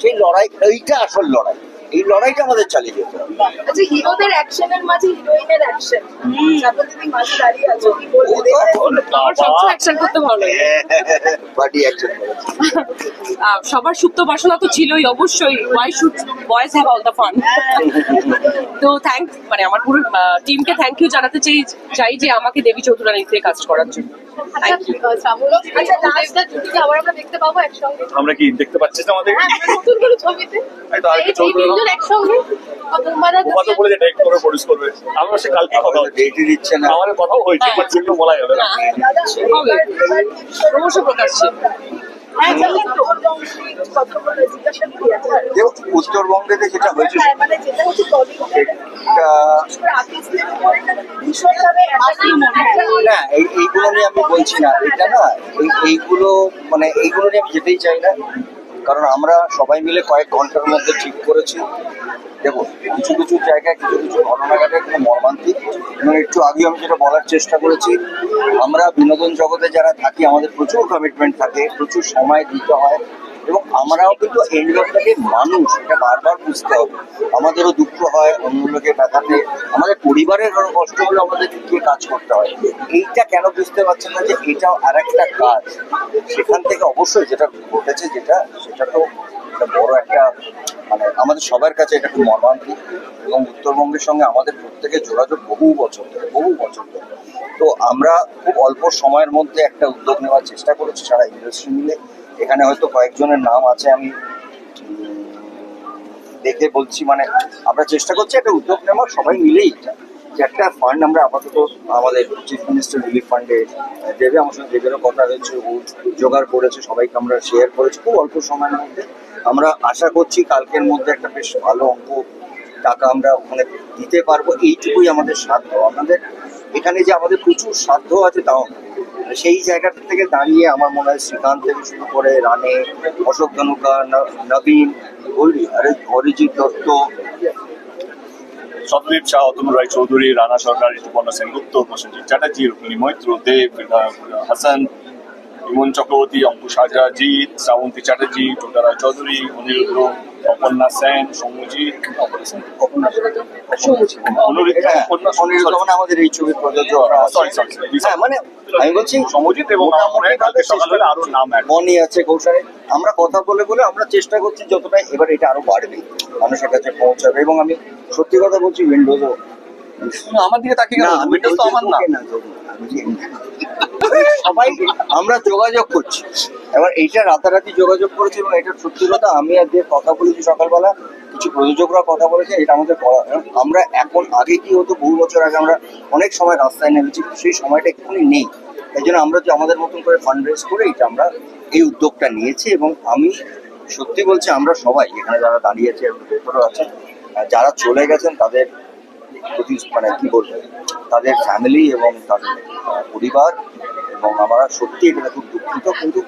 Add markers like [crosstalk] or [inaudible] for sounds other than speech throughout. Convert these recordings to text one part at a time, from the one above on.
সেই লড়াই এইটা আসল লড়াই। এই লড়াইটা আমাদের চালিয়ে যেতে হবে। আচ্ছা হিরোদের অ্যাকশনের মাঝে হিরোইনের অ্যাকশন। দিদি মাঝে দাঁড়িয়ে আছো কি বলবে আমার সবসময় অ্যাকশন করতে ভালো লাগে। [laughs] অ্যাকশন [laughs] সবার সুপ্ত বাসনা তো ছিলই অবশ্যই। Why should boys have all the fun তো থ্যাংক মানে আমার পুরো টিমকে থ্যাংক ইউ জানাতে চাই চাই যে আমাকে দেবী চৌধুরানীতে কাজ করার জন্য। আচ্ছা জুটিকে আবার আমরা দেখতে পাবো একসঙ্গে। আমরা কি দেখতে পাচ্ছি না আমাদের? হ্যাঁ কথা বলে যে ডাইরেক্ট করে প্রডিউস করবে আমরা সে কালকে কথা ডেটই দিচ্ছে না। আমাদের কথাও হয়েছে বাট সেগুলো বলা যাবে না। হবে। প্রকাশ্যে হ্যাঁ আচ্ছা উত্তরবঙ্গেতে যেটা হয়েছে হ্যাঁ, মানে ভীষণভাবে অ্যাটাকিং না এই এইগুলো নিয়ে আমি বলছি না এটা না এই এইগুলো মানে এইগুলো নিয়ে আমি যেতেই চাই না। কারণ আমরা সবাই মিলে কয়েক ঘণ্টার মধ্যে ঠিক করেছি। দেখো কিছু কিছু জায়গায় কিছু কিছু ঘটনা ঘটে কোনো মর্মান্তিক, এবং একটু আগে আমি যেটা বলার চেষ্টা করেছি, আমরা বিনোদন জগতে যারা থাকি, আমাদের প্রচুর কমিটমেন্ট থাকে, প্রচুর সময় দিতে হয়, এবং আমরাও কিন্তু এন্ড অফ দ্য মানুষ, এটা বারবার বুঝতে হবে। আমাদেরও দুঃখ হয়, অন্য লোকের ব্যথাতে আমাদের পরিবারের কারও কষ্ট হলে আমাদের গিয়ে কাজ করতে হয়। এইটা কেন বুঝতে পারছেন না যে এটাও আর একটা কাজ? সেখান থেকে অবশ্যই যেটা ঘটেছে যেটা, সেটা তো একটা বড় একটা মানে আমাদের সবার কাছে এটা খুব মর্মান্তিক এবং উত্তরবঙ্গের সঙ্গে আমাদের প্রত্যেকের যোগাযোগ বহু বছর ধরে, বহু বছর ধরে। তো আমরা খুব অল্প সময়ের মধ্যে একটা উদ্যোগ নেওয়ার চেষ্টা করেছি সারা ইন্ডাস্ট্রি মিলে। এখানে হয়তো কয়েকজনের নাম আছে, আমি দেখে বলছি মানে আমরা চেষ্টা করছি একটা উদ্যোগ নেওয়ার, সবাই মিলেই যে একটা ফান্ড আমরা আপাতত আমাদের চিফ মিনিস্টার রিলিফ ফান্ডে দেবে, আমার সঙ্গে দেবেরও কথা হয়েছে জোগাড় করেছে, সবাইকে আমরা শেয়ার করেছি, খুব অল্প সময়ের মধ্যে। আমরা আশা করছি কালকের মধ্যে একটা বেশ ভালো অঙ্ক টাকা আমরা ওখানে দিতে পারব, এইটুকুই আমাদের সাধ্য। আমাদের এখানে যে আমাদের প্রচুর সাধ্য আছে, তাও সেই জায়গাটা থেকে দাঁড়িয়ে আমার মনে হয় শ্রীকান্ত থেকে শুরু করে রানে, অশোক ধনুকা নবীন বলবি আরে অরিজিৎ দত্ত সতদীপ শাহ অতুল রায় চৌধুরী, রানা সরকার, ঋতুপর্ণা সেনগুপ্ত, প্রসেনজিৎ চ্যাটার্জি রুকুনি মৈত্র, দেব হাসান, ইমন চক্রবর্তী, অঙ্কুশ হাজরা, জিৎ, শ্রাবন্তী চ্যাটার্জি, টোটা রায় চৌধুরী, অনিরুদ্ধ অপর্ণা সেন আমাদের এই ছবির মানে আমি বলছি সমজিৎ এবং আমার কালকে সকালবেলা আরও নাম অ্যাড আছে কৌশলে। আমরা কথা বলে বলে আমরা চেষ্টা করছি যতটা এবার এটা আরও বাড়বে মানুষের কাছে পৌঁছাবে। এবং আমি সত্যি কথা বলছি উইন্ডোজও আমার দিকে তাকিয়ে না উইন্ডোজ তো আমার না। না সবাই আমরা যোগাযোগ করছি। এবার এইটা রাতারাতি যোগাযোগ করেছি এবং এটা সত্যি কথা, আমি আর যে কথা বলেছি সকালবেলা, কিছু প্রযোজকরা কথা বলেছে, এটা আমাদের করা আমরা এখন আগে কি হতো, বহু বছর আগে আমরা অনেক সময় রাস্তায় নেমেছি, সেই সময়টা এক্ষুনি নেই। তাই জন্য আমরা যে আমাদের মতন করে ফান্ড রেজ করে এটা আমরা এই উদ্যোগটা নিয়েছি এবং আমি সত্যি বলছি, আমরা সবাই এখানে যারা দাঁড়িয়েছে ভেতরে আছেন, যারা চলে গেছেন, তাদের প্রতি মানে কি বলব, তাদের ফ্যামিলি এবং তাদের পরিবার এবং আমরা সত্যি এটা খুব দুঃখিত কিন্তু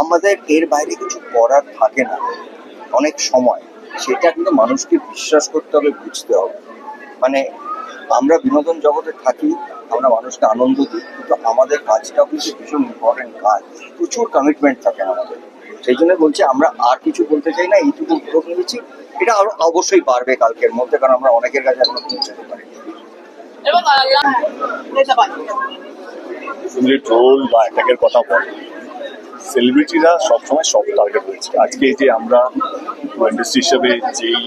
আমাদের এর বাইরে কিছু করার থাকে না। অনেক সময় সেটা কিন্তু মানুষকে বিশ্বাস করতে হবে, বুঝতে হবে। মানে আমরা বিনোদন জগতে থাকি, আমরা মানুষকে আনন্দ দিই, কিন্তু আমাদের কাজটাও কিন্তু ভীষণ ইম্পর্টেন্ট কাজ। প্রচুর কমিটমেন্ট থাকে আমাদের। সেই জন্য বলছি আমরা আর কিছু বলতে চাই না, এইটুকু উদ্যোগ নিয়েছি। এটা আরও অবশ্যই বাড়বে কালকের মধ্যে কারণ আমরা অনেকের কাছে এখনও পৌঁছাতে পারি ট্রোল বা অ্যাটাকের কথা বলে সেলিব্রিটিরা সবসময় সব টার্গেট আজকে এই যে আমরা ইন্ডাস্ট্রি হিসেবে যেই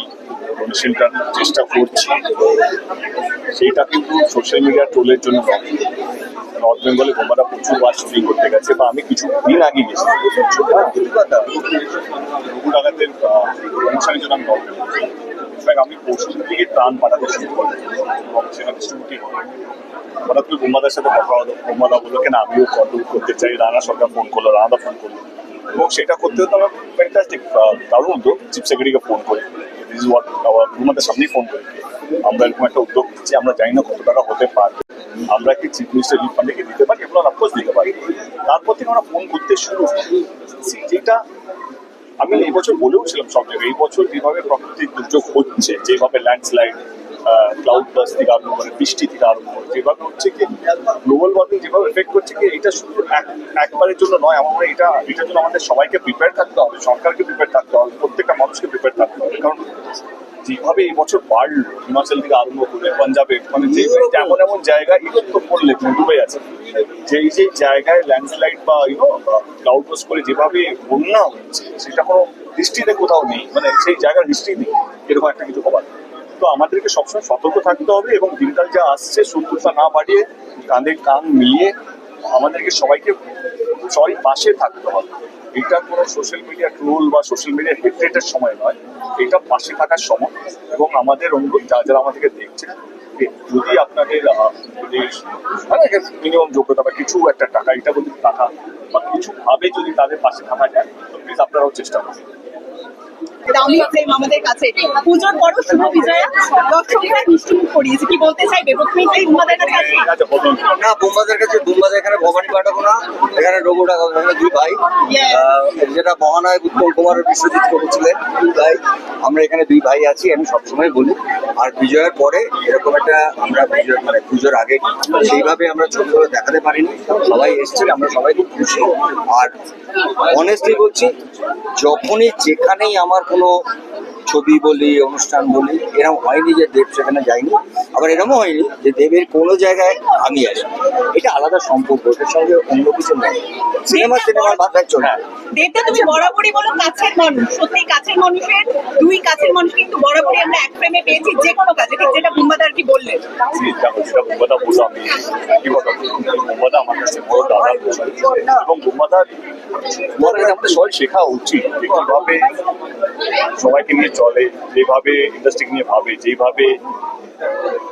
ডোনেশনটার চেষ্টা করছি সেইটা কিন্তু সোশ্যাল মিডিয়া ট্রোলের জন্য নয় নর্থ বেঙ্গলে বোমারা প্রচুর বার শুটিং করতে গেছে বা আমি কিছু দিন আগে গেছি অভিজ্ঞতা রঘু অনুষ্ঠানের জন্য আমি নর্থ বেঙ্গল থেকে ত্রাণ পাঠাতে শুরু করি এবং সেটা ডিস্ট্রিবিউটিং হঠাৎ করে বোমাদার সাথে কথা হলো বোমাদা বলল, কেন আমিও ফটো করতে চাই? রানা সরকার ফোন করল, রানাদা ফোন করল। এবং সেটা করতে হতে আমার ফ্যান্টাস্টিক দারুণ উদ্যোগ। চিফ সেক্রেটারিকে ফোন করে। দিস ইজ হোয়াট বোমাদের সামনেই ফোন করে। আমরা এরকম একটা উদ্যোগ আমরা জানি না কত টাকা হতে পারবে আমরা কি চিফ মিনিস্টার ফান্ডে দিতে পারি এগুলো অফকোর্স দিতে পারি তারপর থেকে আমরা ফোন করতে শুরু। যেটা আমি এই বছর বলেও ছিলাম সব জায়গায়, এই বছর যেভাবে প্রাকৃতিক দুর্যোগ হচ্ছে, যেভাবে ল্যান্ডস্লাইড ক্লাউড বাস থেকে আরম্ভ করে, বৃষ্টি থেকে আরম্ভ করে, যেভাবে হচ্ছে কি গ্লোবাল ওয়ার্মিং যেভাবে এফেক্ট করছে কি, এটা শুধু এক, একবারের জন্য নয়, আমার মনে এটা, এটার জন্য আমাদের সবাইকে প্রিপেয়ার থাকতে হবে, সরকারকে প্রিপেয়ার থাকতে হবে, প্রত্যেকটা মানুষকে প্রিপেয়ার থাকতে হবে, কারণ যেভাবে এই বছর বাড়লো, হিমাচল থেকে আরম্ভ করে, পাঞ্জাবে মানে যে এমন এমন জায়গায় তো পড়লে ডুবে আছে যেই যে জায়গায় ল্যান্ডস্লাইড বা ইউনো ক্লাউড বাস করে যেভাবে বন্যা হচ্ছে, সেটা কোনো হিস্ট্রিতে কোথাও নেই মানে সেই জায়গার হিস্ট্রি নেই, এরকম একটা কিছু হবার। তো আমাদেরকে সবসময় সতর্ক থাকতে হবে এবং দিনকাল যা আসছে শত্রুতা না বাড়িয়ে কাঁধে কান মিলিয়ে আমাদেরকে সবাইকে সবাই পাশে থাকতে হবে। এটা কোনো সোশ্যাল মিডিয়া ট্রোল বা সোশ্যাল মিডিয়া হেট্রেটের সময় নয়। এটা পাশে থাকার সময় এবং আমাদের অনুরোধ যারা যারা আমাদেরকে দেখছে যদি আপনাদের যদি মিনিমাম যোগ্যতা বা কিছু একটা টাকা, এটা বলতে টাকা, বা কিছু ভাবে যদি তাদের পাশে থাকা যায় প্লিজ আপনারাও চেষ্টা করুন। দামি আমাদের কাছে। পুজোর বড় শুভ বিজয়া। দর্শকরা মিষ্টিমুখ করিয়েছে। কি বলতে চাইবে? প্রথমেই তাই কাছে না বোম্বাদের কাছে বোম্বাদের এখানে ভবানী পাঠাবো না এখানে টাকা এখানে দুই ভাই। যেটা মহানায়ক উত্তম কুমার বিশ্বজিৎ করেছিলেন দুই ভাই। আমরা এখানে দুই ভাই আছি আমি সবসময় বলি। আর বিজয়ের পরে এরকম একটা আমরা বিজয় মানে পুজোর আগে সেইভাবে আমরা ছবিগুলো দেখাতে পারিনি। সবাই এসছে, আমরা সবাই খুব খুশি। আর অনেস্টলি বলছি, যখনই যেখানেই আমার কোনো ছবি বলি অনুষ্ঠান বলি এরকম হয়নি যে দেব সেখানে যায়নি। আবার এরকমও হয়নি যে দেবের কোনো জায়গায় আমি আসি এটা আলাদা সম্পর্ক এটার সঙ্গে অন্য কিছু নেই। সিনেমা সিনেমার ভাষায় চলে দেবদা তুমি বরাবরই বলো কাছের মানুষ। সত্যি কাছের মানুষের দুই কাছের মানুষ কিন্তু বরাবরই আমরা এক ফ্রেমে পেয়েছি যে কোনো কাজে। ঠিক যেটা বুম্বাদার কি বললেন জি, দেখো, বলল আমি। একই বলব। বোম্বাদা আমার কাছে বড় দাদার এবং বোম্বাদার বোম্বাদার আমাদের সবাই শেখা উচিত কীভাবে সবাইকে নিয়ে চলে, যেভাবে ইন্ডাস্ট্রি নিয়ে ভাবে, যেভাবে,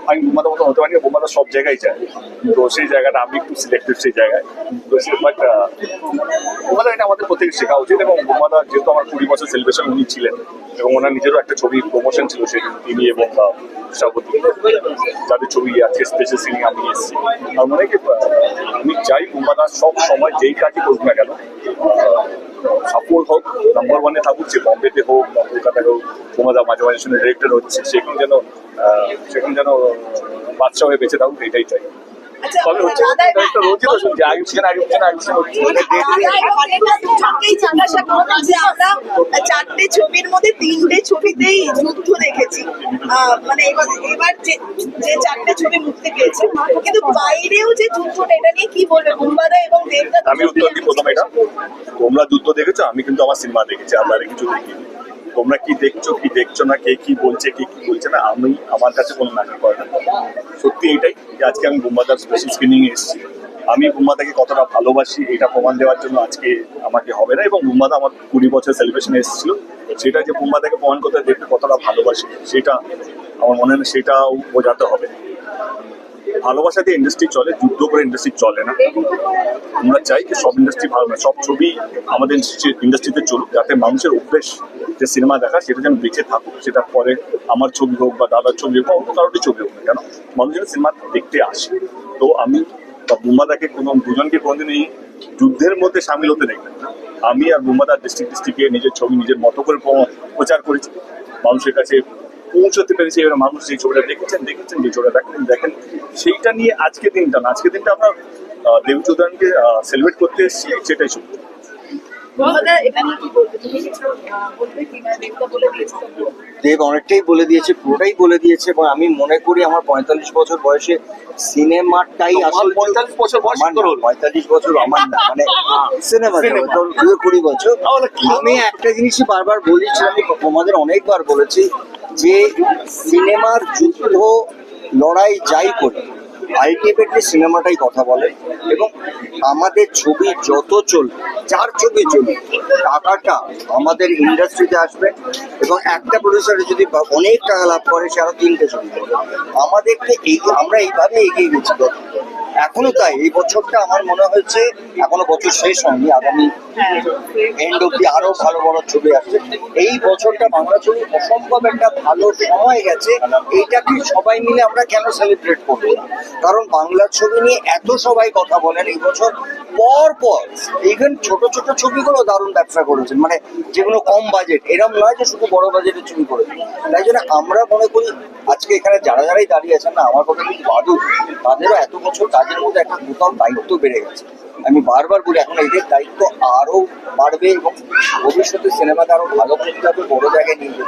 আমি বোম্বাদার মতো হতে পারি বোম্বাদা সব জায়গায় যায়। তো সেই জায়গাটা, আমি একটু সিলেক্টেড সেই জায়গায়। তো বাট বোম্বাদা এটা আমাদের প্রত্যেকে শেখা উচিত এবং বোম্বাদা যেহেতু আমার কুড়ি বছর সেলিব্রেশন উনি ছিলেন এবং ওনার নিজেরও একটা ছবি প্রমোশন ছিল সেই তিনি এবং শ্রাবন্তী যাদের ছবি আজকে স্পেশাল সিনে আমি এসেছি। আর আমি চাই বোম্বাদা সব সময় যেই কাজই করুক না কেন সফল হোক নম্বর ওয়ানে থাকুক, যে বম্বেতে হোক, বা কলকাতায় হোক বোম্বাদা মাঝে মাঝে শুনে ডিরেক্টর হচ্ছে, সেখানে যেন সেখানে যেন বাচ্চা হয়ে বেঁচে থাকুক, এটাই চাই। হচ্ছে রোজই তো শুনছি আমরা চারটে ছবির মধ্যে তিনটে ছবিতেই যুদ্ধ দেখেছি। মানে এবার এবার যে যে চারটে ছবি মুক্তি পেয়েছে কিন্তু বাইরেও যে যুদ্ধটা এটা নিয়ে কি বলবে? বুম্বাদা এবং দেবদা আমি উত্তর দিই প্রথম এটা। তোমরা যুদ্ধ দেখেছ আমি কিন্তু আমার সিনেমা দেখেছি বাইরে কিছু দেখিনি। তোমরা কি দেখছ কি দেখছ না, কে কি বলছে, কে কি বলছে না, আমি আমার কাছে কোনো ম্যাটার করে না। সত্যি এটাই যে আজকে আমি বোম্বাদার স্পেশাল স্ক্রিনিং এসেছি। আমি বুম্বাদাকে কতটা ভালোবাসি, এটা প্রমাণ দেওয়ার জন্য আজকে আমাকে হবে না। এবং বুম্বাদা আমার কুড়ি বছর সেলিব্রেশন এসেছিল। সেটা যে বুম্বাদাকে প্রমাণ করতে দেখতে কতটা ভালোবাসি, সেটা আমার মনে হয় সেটাও বোঝাতে হবে। ভালোবাসা দিয়ে ইন্ডাস্ট্রি চলে, যুদ্ধ করে ইন্ডাস্ট্রি চলে না। আমরা চাই যে সব ইন্ডাস্ট্রি ভালো না সব ছবি আমাদের ইন্ডাস্ট্রিতে চলুক, যাতে মানুষের অভ্যেস যে সিনেমা দেখা সেটা যেন বেঁচে থাকুক সেটা পরে আমার ছবি হোক বা দাদার ছবি হোক বা অন্য কারোরই ছবি হোক না কেন মানুষ যেন সিনেমা দেখতে আসে। তো আমি বা বুম্বাদাকে কোনো দুজনকে কোনোদিন এই যুদ্ধের মধ্যে সামিল হতে দেখবেন না। আমি আর বুম্বাদার ডিস্ট্রিক্ট ডিস্ট্রিক্টে নিজের ছবি নিজের মতো করে প্রচার করেছি। মানুষের কাছে পৌঁছতে পেরেছি এবার মানুষ যে ছবিটা দেখেছেন দেখেছেন যে ছবিটা দেখেন দেখেন সেইটা নিয়ে আজকে দিনটা না আজকে দিনটা আমরা আহ, দেবী চৌধুরানীকে সেলিব্রেট করতে এসেছি সেটাই সত্যি দেব অনেকটাই বলে দিয়েছে পুরোটাই বলে দিয়েছে এবং আমি মনে করি আমার পঁয়তাল্লিশ বছর বয়সে সিনেমাটাই আসল পঁয়তাল্লিশ বছর বয়স পঁয়তাল্লিশ বছর আমার না মানে [laughs] সিনেমা। দুই কুড়ি বছর। তাহলে আমি একটা জিনিসই বারবার বলেছি আমি তোমাদের অনেকবার বলেছি যে সিনেমার যুদ্ধ লড়াই যাই করি আলটিমেটলি সিনেমাটাই কথা বলে এবং আমাদের ছবি যত চল যার ছবি চলবে টাকাটা আমাদের ইন্ডাস্ট্রিতে আসবে এবং একটা প্রডিউসারে যদি অনেক টাকা লাভ করে, সে আরও তিনটে ছবি আমাদেরকে এই আমরা এইভাবে এগিয়ে গেছি। এখনও তাই এই বছরটা আমার মনে হয়েছে এখনও বছর শেষ হয়নি, আগামী এন্ড অব্দি আরও ভালো বড় ছবি আসছে এই বছরটা বাংলা ছবি অসম্ভব একটা ভালো সময় গেছে এইটাকে সবাই মিলে আমরা কেন সেলিব্রেট করব? কারণ বাংলা ছবি নিয়ে এত সবাই কথা বলেন, এই বছর পর পর ইভেন ছোট ছোট ছবিগুলো দারুণ ব্যবসা করেছেন। মানে যেগুলো কম বাজেট এরম নয় যে শুধু বড় বাজেটের ছবি করেছে তাই জন্য আমরা মনে করি, আজকে এখানে যারা, যারাই দাঁড়িয়ে আছেন না, আমার কথা কিন্তু বাদুর তাদেরও এত বছর কাজের মধ্যে একটা কোথাও দায়িত্ব বেড়ে গেছে। আমি বারবার বলি, এখন এদের দায়িত্ব আরও বাড়বে এবং ভবিষ্যতে সিনেমাকে আরও ভালো করতে হবে, বড় জায়গায় নিয়ে।